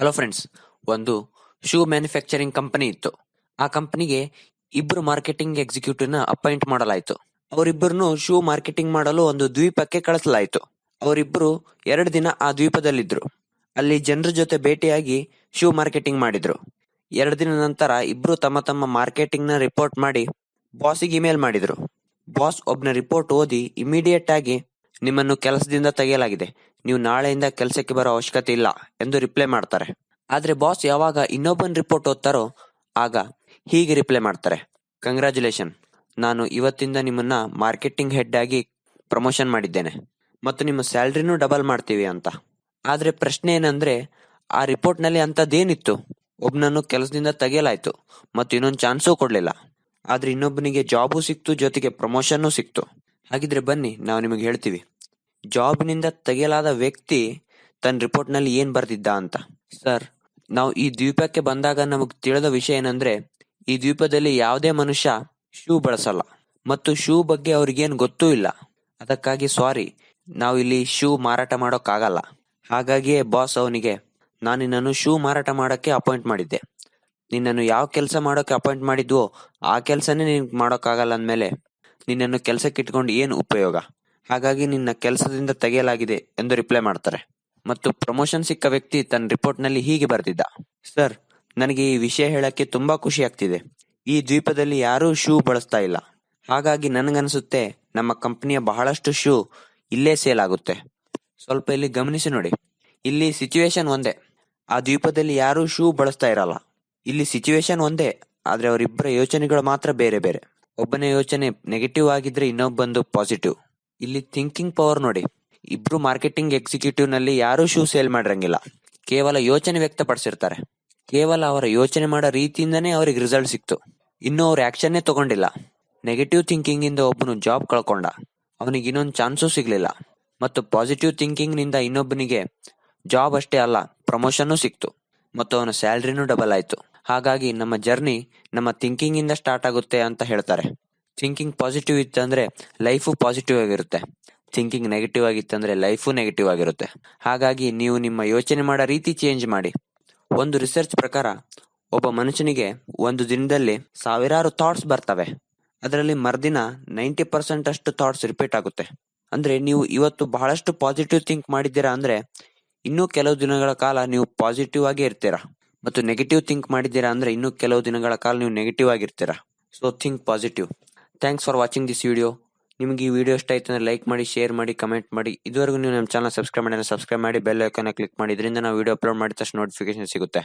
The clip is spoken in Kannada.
ಹಲೋ ಫ್ರೆಂಡ್ಸ್ ಒಂದು ಶೂ ಮ್ಯಾನುಫ್ಯಾಕ್ಚರಿಂಗ್ ಕಂಪನಿ ಇತ್ತು. ಆ ಕಂಪನಿಗೆ ಇಬ್ರು ಮಾರ್ಕೆಟಿಂಗ್ ಎಕ್ಸಿಕ್ಯೂಟಿವ್ನ ಅಪಾಯಿಂಟ್ ಮಾಡಲಾಯಿತು. ಅವರಿಬ್ಬರನ್ನು ಶೂ ಮಾರ್ಕೆಟಿಂಗ್ ಮಾಡಲು ಒಂದು ದ್ವೀಪಕ್ಕೆ ಕಳಿಸಲಾಯಿತು. ಅವರಿಬ್ಬರು ಎರಡು ದಿನ ಆ ದ್ವೀಪದಲ್ಲಿದ್ರು. ಅಲ್ಲಿ ಜನರ ಜೊತೆ ಭೇಟಿಯಾಗಿ ಶೂ ಮಾರ್ಕೆಟಿಂಗ್ ಮಾಡಿದ್ರು. ಎರಡು ದಿನ ನಂತರ ಇಬ್ರು ತಮ್ಮ ತಮ್ಮ ಮಾರ್ಕೆಟಿಂಗ್ನ ರಿಪೋರ್ಟ್ ಮಾಡಿ ಬಾಸಿಗೆ ಇಮೇಲ್ ಮಾಡಿದ್ರು. ಬಾಸ್ ಒಬ್ನ ರಿಪೋರ್ಟ್ ಓದಿ ಇಮಿಡಿಯೇಟ್ ಆಗಿ ನಿಮ್ಮನ್ನು ಕೆಲಸದಿಂದ ತೆಗೆಯಲಾಗಿದೆ. ನೀವು ನಾಳೆಯಿಂದ ಕೆಲಸಕ್ಕೆ ಬರೋ ಅವಶ್ಯಕತೆ ಇಲ್ಲ ಎಂದು ರಿಪ್ಲೈ ಮಾಡ್ತಾರೆ. ಆದ್ರೆ ಬಾಸ್ ಯಾವಾಗ ಇನ್ನೊಬ್ಬನ ರಿಪೋರ್ಟ್ ಓದ್ತಾರೋ ಆಗ ಹೀಗೆ ರಿಪ್ಲೈ ಮಾಡ್ತಾರೆ. ಕಂಗ್ರ್ಯಾಚುಲೇಷನ್ ನಾನು ಇವತ್ತಿಂದ ನಿಮ್ಮನ್ನ ಮಾರ್ಕೆಟಿಂಗ್ ಹೆಡ್ ಆಗಿ ಪ್ರಮೋಷನ್ ಮಾಡಿದ್ದೇನೆ. ಮತ್ತು ನಿಮ್ಮ ಸ್ಯಾಲ್ರಿನೂ ಡಬಲ್ ಮಾಡ್ತೀವಿ ಅಂತ. ಆದ್ರೆ ಪ್ರಶ್ನೆ ಏನಂದ್ರೆ, ಆ ರಿಪೋರ್ಟ್ನಲ್ಲಿ ಅಂತದೇನಿತ್ತು ಒಬ್ನನ್ನು ಕೆಲಸದಿಂದ ತೆಗೆಯಲಾಯ್ತು, ಮತ್ತು ಇನ್ನೊಂದು ಚಾನ್ಸೂ ಕೊಡಲಿಲ್ಲ. ಆದ್ರೆ ಇನ್ನೊಬ್ಬನಿಗೆ ಜಾಬು ಸಿಕ್ತು, ಜೊತೆಗೆ ಪ್ರಮೋಷನ್ನೂ ಸಿಕ್ತು. ಹಾಗಿದ್ರೆ ಬನ್ನಿ, ನಾವು ನಿಮಗೆ ಹೇಳ್ತೀವಿ. ಜಾಬ್ನಿಂದ ತೆಗೆಯಲಾದ ವ್ಯಕ್ತಿ ತನ್ನ ರಿಪೋರ್ಟ್ನಲ್ಲಿ ಏನ್ ಬರ್ದಿದ್ದ ಅಂತ. ಸರ್, ನಾವು ಈ ದ್ವೀಪಕ್ಕೆ ಬಂದಾಗ ನಮಗ್ ತಿಳಿದ ವಿಷಯ ಏನಂದ್ರೆ, ಈ ದ್ವೀಪದಲ್ಲಿ ಯಾವುದೇ ಮನುಷ್ಯ ಶೂ ಬಳಸಲ್ಲ ಮತ್ತು ಶೂ ಬಗ್ಗೆ ಅವ್ರಿಗೇನ್ ಗೊತ್ತೂ ಇಲ್ಲ. ಅದಕ್ಕಾಗಿ ಸಾರಿ ನಾವು ಇಲ್ಲಿ ಶೂ ಮಾರಾಟ ಮಾಡೋಕ್ಕಾಗಲ್ಲ. ಹಾಗಾಗಿಯೇ ಬಾಸ್ ಅವನಿಗೆ, ನಾನು ನಿನ್ನನ್ನು ಶೂ ಮಾರಾಟ ಮಾಡೋಕ್ಕೆ ಅಪಾಯಿಂಟ್ ಮಾಡಿದ್ದೆ. ನಿನ್ನನ್ನು ಯಾವ ಕೆಲಸ ಮಾಡೋಕೆ ಅಪಾಯಿಂಟ್ ಮಾಡಿದ್ವೋ ಆ ಕೆಲಸನೇ ನಿನ್ ಮಾಡೋಕ್ಕಾಗಲ್ಲ ಅಂದ್ಮೇಲೆ ನಿನ್ನನ್ನು ಕೆಲಸಕ್ಕೆ ಇಟ್ಕೊಂಡು ಏನು ಉಪಯೋಗ? ಹಾಗಾಗಿ ನಿನ್ನ ಕೆಲಸದಿಂದ ತೆಗೆಯಲಾಗಿದೆ ಎಂದು ರಿಪ್ಲೈ ಮಾಡ್ತಾರೆ. ಮತ್ತು ಪ್ರಮೋಷನ್ ಸಿಕ್ಕ ವ್ಯಕ್ತಿ ತನ್ನ ರಿಪೋರ್ಟ್ನಲ್ಲಿ ಹೀಗೆ ಬರೆದಿದ್ದ. ಸರ್ ನನಗೆ ಈ ವಿಷಯ ಹೇಳಕ್ಕೆ ತುಂಬಾ ಖುಷಿ ಆಗ್ತಿದೆ. ಈ ದ್ವೀಪದಲ್ಲಿ ಯಾರೂ ಶೂ ಬಳಸ್ತಾ ಇಲ್ಲ. ಹಾಗಾಗಿ ನನಗನ್ಸುತ್ತೆ ನಮ್ಮ ಕಂಪನಿಯ ಬಹಳಷ್ಟು ಶೂ ಇಲ್ಲೇ ಸೇಲ್ ಆಗುತ್ತೆ. ಸ್ವಲ್ಪ ಇಲ್ಲಿ ಗಮನಿಸಿ ನೋಡಿ. ಇಲ್ಲಿ ಸಿಚುವೇಶನ್ ಒಂದೇ. ಆ ದ್ವೀಪದಲ್ಲಿ ಯಾರೂ ಶೂ ಬಳಸ್ತಾ ಇರಲ್ಲ. ಇಲ್ಲಿ ಸಿಚುವೇಶನ್ ಒಂದೇ, ಆದ್ರೆ ಅವರಿಬ್ಬರ ಯೋಚನೆಗಳು ಮಾತ್ರ ಬೇರೆ ಬೇರೆ. ಒಬ್ಬನೇ ಯೋಚನೆ ನೆಗೆಟಿವ್ ಆಗಿದ್ರೆ ಇನ್ನೊಬ್ಬಂದು ಪಾಸಿಟಿವ್ ಇಲ್ಲಿ ಥಿಂಕಿಂಗ್ ಪವರ್ ನೋಡಿ. ಇಬ್ರು ಮಾರ್ಕೆಟಿಂಗ್ ಎಕ್ಸಿಕ್ಯೂಟಿವ್ನಲ್ಲಿ ಯಾರು ಶೂ ಸೇಲ್ ಮಾಡಿರಂಗಿಲ್ಲ. ಕೇವಲ ಯೋಚನೆ ವ್ಯಕ್ತಪಡಿಸಿರ್ತಾರೆ. ಕೇವಲ ಅವರ ಯೋಚನೆ ಮಾಡೋ ರೀತಿಯಿಂದನೇ ಅವ್ರಿಗೆ ರಿಸಲ್ಟ್ ಸಿಕ್ತು. ಇನ್ನು ಅವ್ರ ಆಕ್ಷನ್ನೇ ತಗೊಂಡಿಲ್ಲ. ನೆಗೆಟಿವ್ ಥಿಂಕಿಂಗ್ ಇಂದ ಒಬ್ಬನು ಜಾಬ್ ಕಳ್ಕೊಂಡ. ಅವನಿಗೆ ಇನ್ನೊಂದು ಚಾನ್ಸು ಸಿಗ್ಲಿಲ್ಲ. ಮತ್ತು ಪಾಸಿಟಿವ್ ಥಿಂಕಿಂಗ್ನಿಂದ ಇನ್ನೊಬ್ಬನಿಗೆ ಜಾಬ್ ಅಷ್ಟೇ ಅಲ್ಲ ಪ್ರಮೋಷನ್ನು ಸಿಕ್ತು. ಮತ್ತು ಅವನ ಸ್ಯಾಲ್ರಿನೂ ಡಬಲ್ ಆಯ್ತು. ಹಾಗಾಗಿ ನಮ್ಮ ಜರ್ನಿ ನಮ್ಮ ಥಿಂಕಿಂಗ್ ಇಂದ ಸ್ಟಾರ್ಟ್ ಆಗುತ್ತೆ ಅಂತ ಹೇಳ್ತಾರೆ. ಥಿಂಕಿಂಗ್ ಪಾಸಿಟಿವ್ ಇತ್ತಂದ್ರೆ ಲೈಫು ಪಾಸಿಟಿವ್ ಆಗಿರುತ್ತೆ. ಥಿಂಕಿಂಗ್ ನೆಗೆಟಿವ್ ಆಗಿತ್ತಂದ್ರೆ ಲೈಫು ನೆಗೆಟಿವ್ ಆಗಿರುತ್ತೆ. ಹಾಗಾಗಿ ನೀವು ನಿಮ್ಮ ಯೋಚನೆ ಮಾಡೋ ರೀತಿ ಚೇಂಜ್ ಮಾಡಿ. ಒಂದು ರಿಸರ್ಚ್ ಪ್ರಕಾರ ಒಬ್ಬ ಮನುಷ್ಯನಿಗೆ ಒಂದು ದಿನದಲ್ಲಿ ಸಾವಿರಾರು ಥಾಟ್ಸ್ ಬರ್ತವೆ. ಅದರಲ್ಲಿ ಮರುದಿನ ನೈಂಟಿ ಪರ್ಸೆಂಟ್ ಅಷ್ಟು ಥಾಟ್ಸ್ ರಿಪೀಟ್ ಆಗುತ್ತೆ. ಅಂದ್ರೆ ನೀವು ಇವತ್ತು ಬಹಳಷ್ಟು ಪಾಸಿಟಿವ್ ಥಿಂಕ್ ಮಾಡಿದ್ದೀರಾ ಅಂದ್ರೆ ಇನ್ನೂ ಕೆಲವು ದಿನಗಳ ಕಾಲ ನೀವು ಪಾಸಿಟಿವ್ ಆಗಿ ಇರ್ತೀರಾ. ಮತ್ತು ನೆಗೆಟಿವ್ ಥಿಂಕ್ ಮಾಡಿದ್ದೀರಾ ಅಂದ್ರೆ ಇನ್ನೂ ಕೆಲವು ದಿನಗಳ ಕಾಲ ನೀವು negative ಆಗಿರ್ತೀರಾ. So think positive thanks for watching this video ನಿಮಗೆ ಈ ವಿಡಿಯೋ ಇಷ್ಟ ಆಯ್ತು ಅಂದ್ರೆ ಲೈಕ್ ಮಾಡಿ ಶೇರ್ ಮಾಡಿ ಕಮೆಂಟ್ ಮಾಡಿ. ಇದುವರೆಗೂ ನೀವು ನಮ್ಮ ಚಾನಲ್ ಸಬ್ಸ್ಕ್ರೈಬ್ ಮಾಡಿದ್ರೆ ಸಬ್ಸ್ಕ್ರೈಬ್ ಮಾಡಿ ಬೆಲ್ ಐಕಾನ್ ಕ್ಲಿಕ್ ಮಾಡಿ ಇದರಿಂದ ನಾವು ವಿಡಿಯೋ ಅಪ್ಲೋಡ್ ಮಾಡಿದ ತಕ್ಷಣ ನೋಟಿಫಿಕೇಶನ್ ಸಿಗುತ್ತೆ.